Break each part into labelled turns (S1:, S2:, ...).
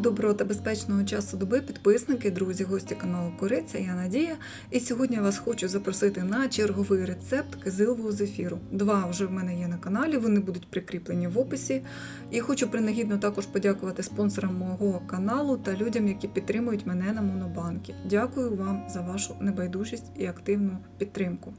S1: Доброго та безпечного часу доби, підписники, друзі, гості каналу Кориця, я Надія. І сьогодні я вас хочу запросити на черговий рецепт кизилового зефіру. Два вже в мене є на каналі, вони будуть прикріплені в описі. І хочу принагідно також подякувати спонсорам мого каналу та людям, які підтримують мене на Монобанки. Дякую вам за вашу небайдужість і активну підтримку.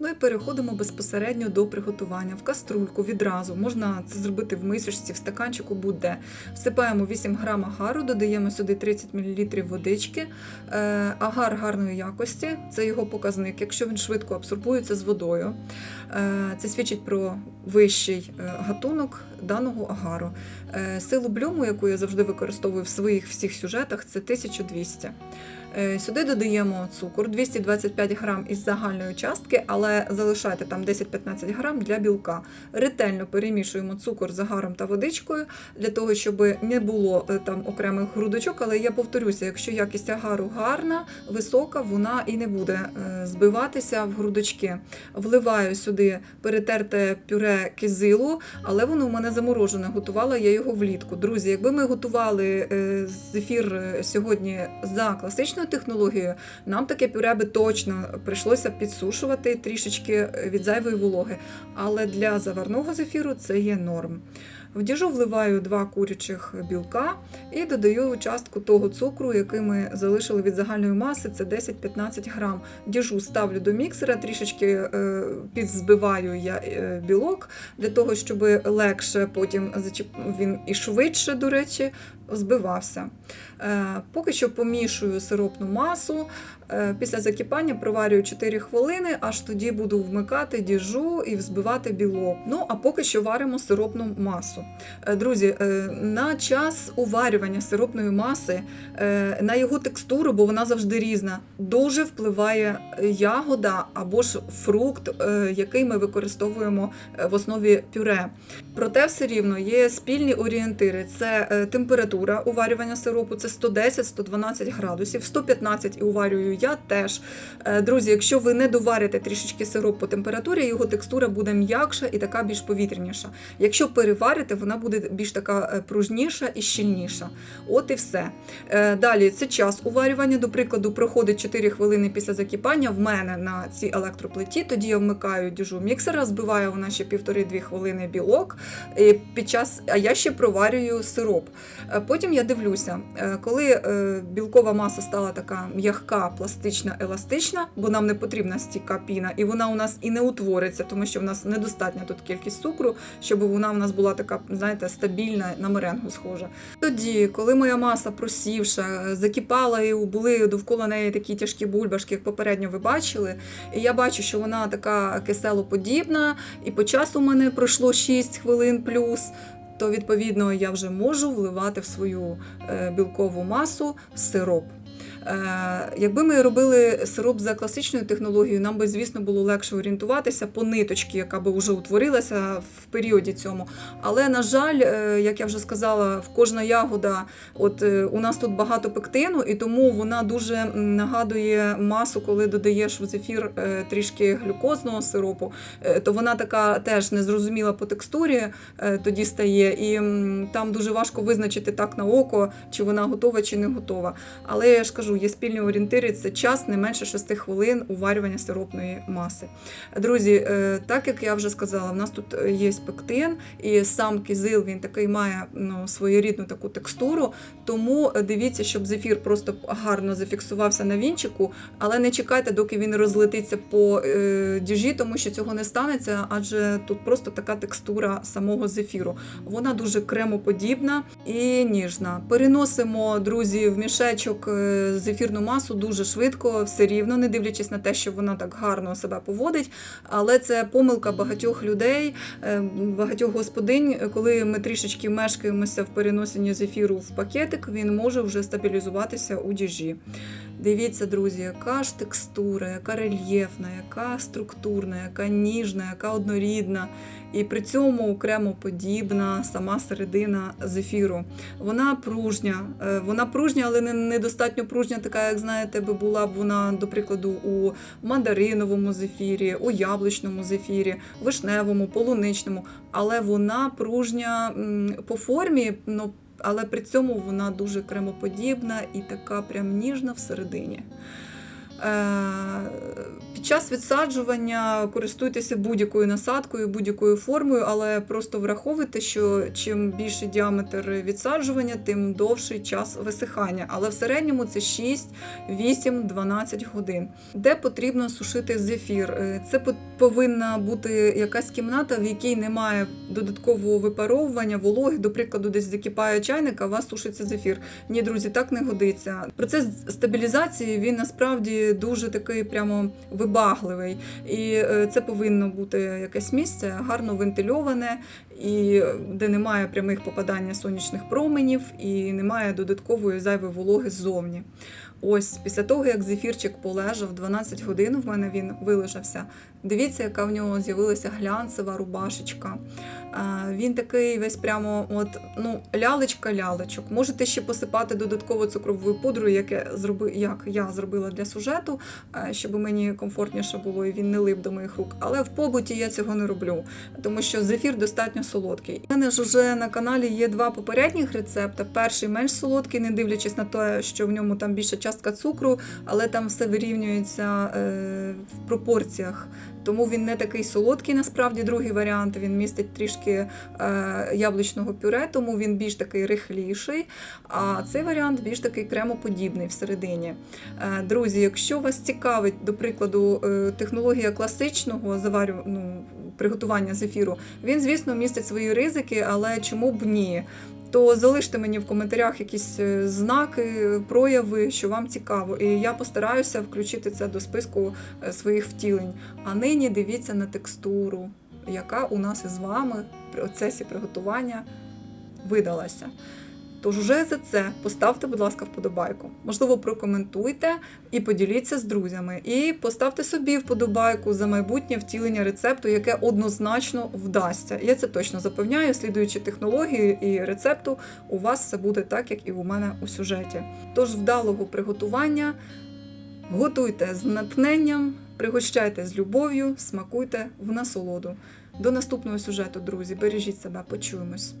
S1: Ну і переходимо безпосередньо до приготування. В каструльку відразу можна це зробити в мисочці, в стаканчику буде. Всипаємо 8 грам агару, додаємо сюди 30 мл водички. Е, Агар гарної якості, це його показник. Якщо він швидко абсорбується з водою, Е, це свідчить про вищий е, гатунок даного агару. Е, Силу блюму, яку я завжди використовую в своїх всіх сюжетах, це 1200. Е, Сюди додаємо цукор 225 грам із загальної частки, але залишайте там 10-15 грам для білка. Ретельно перемішуємо цукор з агаром та водичкою для того, щоб не було там окремих грудочок. Але я повторюся, якщо якість агару гарна, висока, вона і не буде збиватися в грудочки. Вливаю сюди перетерте пюре кизилу, але воно у мене заморожене. Готувала я його влітку. Друзі, якби ми готували е, зефір е, сьогодні за класичною технологією, нам таке пюре би точно прийшлося підсушувати трішечки е, від зайвої вологи. Але для заварного зефіру це є норм. В діжу вливаю два курячих білка і додаю частку того цукру, який ми залишили від загальної маси, це 10-15 грам. Діжу ставлю до міксера, трішечки е, підзбиваю я е, білок для того, щоб легше потім зачіп... він і швидше, до речі, збивався. Е, Поки що помішую сиропну масу. Е, Після закипання проварюю 4 хвилини, аж тоді буду вмикати діжу і взбивати білок. Ну а поки що варимо сиропну масу. Е, Друзі, на час уварювання сиропної маси, на його текстуру, бо вона завжди різна, дуже впливає ягода або ж фрукт, який ми використовуємо в основі пюре. Проте все рівно є спільні орієнтири: це е, температура уварювання сиропу, це 110-112 градусів, 115 і уварюю я теж. Е, Друзі, якщо ви не доварите трішечки сироп по температурі, його текстура буде м'якша і така більш повітряніша. Якщо переварите, вона буде більш така е, пружніша і щільніша. От і все. Е, Далі це час уварювання. До прикладу, проходить 4 хвилини після закипання в мене на цій електроплиті. Тоді я вмикаю діжу міксера, збиваю вона ще півтори-дві хвилини білок. Під час, а я ще проварюю сироп. Потім я дивлюся, е, коли е, білкова маса стала така м'ягка, пластична, еластична, бо нам не потрібна стійка піна, і вона у нас і не утвориться, тому що в нас недостатня тут кількість цукру, щоб вона в нас була така, знаєте, стабільна на меренгу схожа. Тоді, коли моя маса просівша, е, закипала і були довкола неї такі тяжкі бульбашки, як попередньо ви бачили, і я бачу, що вона така киселоподібна, і по часу у мене пройшло 6 хвилин плюс. То відповідно я вже можу вливати в свою е, білкову масу сироп. Е, Якби ми робили сироп за класичною технологією, нам би, звісно, було легше орієнтуватися по ниточці, яка би вже утворилася в періоді цьому. Але, на жаль, е, як я вже сказала, в кожна ягода, от е, у нас тут багато пектину, і тому вона дуже нагадує масу, коли додаєш в зефір трішки глюкозного сиропу, то вона така теж незрозуміла по текстурі тоді стає, і там дуже важко визначити так на око, чи вона готова, чи не готова. Але я ж кажу, є спільні орієнтири, це час не менше 6 хвилин уварювання сиропної маси. Друзі, е, так як я вже сказала, в нас тут є пектин, і сам кизил він такий має ну, своєрідну таку текстуру. Тому дивіться, щоб зефір просто гарно зафіксувався на вінчику, але не чекайте, доки він розлетиться по е, діжі, тому що цього не станеться, адже тут просто така текстура самого зефіру. Вона дуже кремоподібна і ніжна. Переносимо, друзі, в мішечок е, зефірну масу дуже швидко, все рівно, не дивлячись на те, що вона так гарно себе поводить. Але це помилка багатьох людей, е, багатьох господинь, коли ми трішечки мешкаємося в переносенні зефіру в пакетик, він може вже стабілізуватися у діжі. Дивіться, друзі, яка ж текстура, яка рельєфна, яка структурна, яка ніжна, яка однорідна. І при цьому окремо подібна сама середина зефіру. Вона пружня, е, вона пружня, але не недостатньо пружня, така, як знаєте, би була б вона, до прикладу, у мандариновому зефірі, у яблучному зефірі, вишневому, полуничному. Але вона пружня по формі, ну але при цьому вона дуже кремоподібна і така прям ніжна всередині. Е, Час відсаджування користуйтеся будь-якою насадкою, будь-якою формою, але просто враховуйте, що чим більший діаметр відсаджування, тим довший час висихання. Але в середньому це 6, 8, 12 годин. Де потрібно сушити зефір? Е, Це повинна бути якась кімната, в якій немає додаткового випаровування, вологи. До прикладу, десь закипає чайник, а у вас сушиться зефір. Ні, друзі, так не годиться. Процес стабілізації він насправді дуже такий прямо вибагливий. І е, це повинно бути якесь місце гарно вентильоване, і е, де немає прямих попадання сонячних променів, і немає додаткової зайвої вологи ззовні. Ось після того, як зефірчик полежав 12 годин, в мене він вилежався. Дивіться, яка в нього з'явилася глянцева рубашечка. Він такий весь прямо, от ну, лялечка лялечок. Можете ще посипати додатково цукровою пудрою, як я, зроби, як я зробила для сюжету, е, щоб мені комфортніше було і він не лип до моїх рук. Але в побуті я цього не роблю, тому що зефір достатньо солодкий. У мене ж уже на каналі є два попередніх рецепти. Перший менш солодкий, не дивлячись на те, що в ньому там більша частка цукру, але там все вирівнюється е, в пропорціях. Тому він не такий солодкий, насправді другий варіант. Він містить трішки е, яблучного пюре, тому він більш такий рихліший. А цей варіант більш такий кремоподібний всередині. Е, друзі, якщо вас цікавить, до прикладу, технологія класичного заварю, ну, приготування зефіру, він, звісно, містить свої ризики, але чому б ні? То залиште мені в коментарях якісь е, знаки, прояви, що вам цікаво, і я постараюся включити це до списку е, своїх втілень. А нині дивіться на текстуру, яка у нас із вами в процесі приготування видалася. Тож уже за це поставте, будь ласка, вподобайку. Можливо, прокоментуйте і поділіться з друзями. І поставте собі вподобайку за майбутнє втілення рецепту, яке однозначно вдасться. Я це точно запевняю, слідуючи технології і рецепту, у вас все буде так, як і у мене у сюжеті. Тож вдалого приготування, готуйте з натхненням, пригощайте з любов'ю, смакуйте в насолоду. До наступного сюжету, друзі. Бережіть себе, почуємось.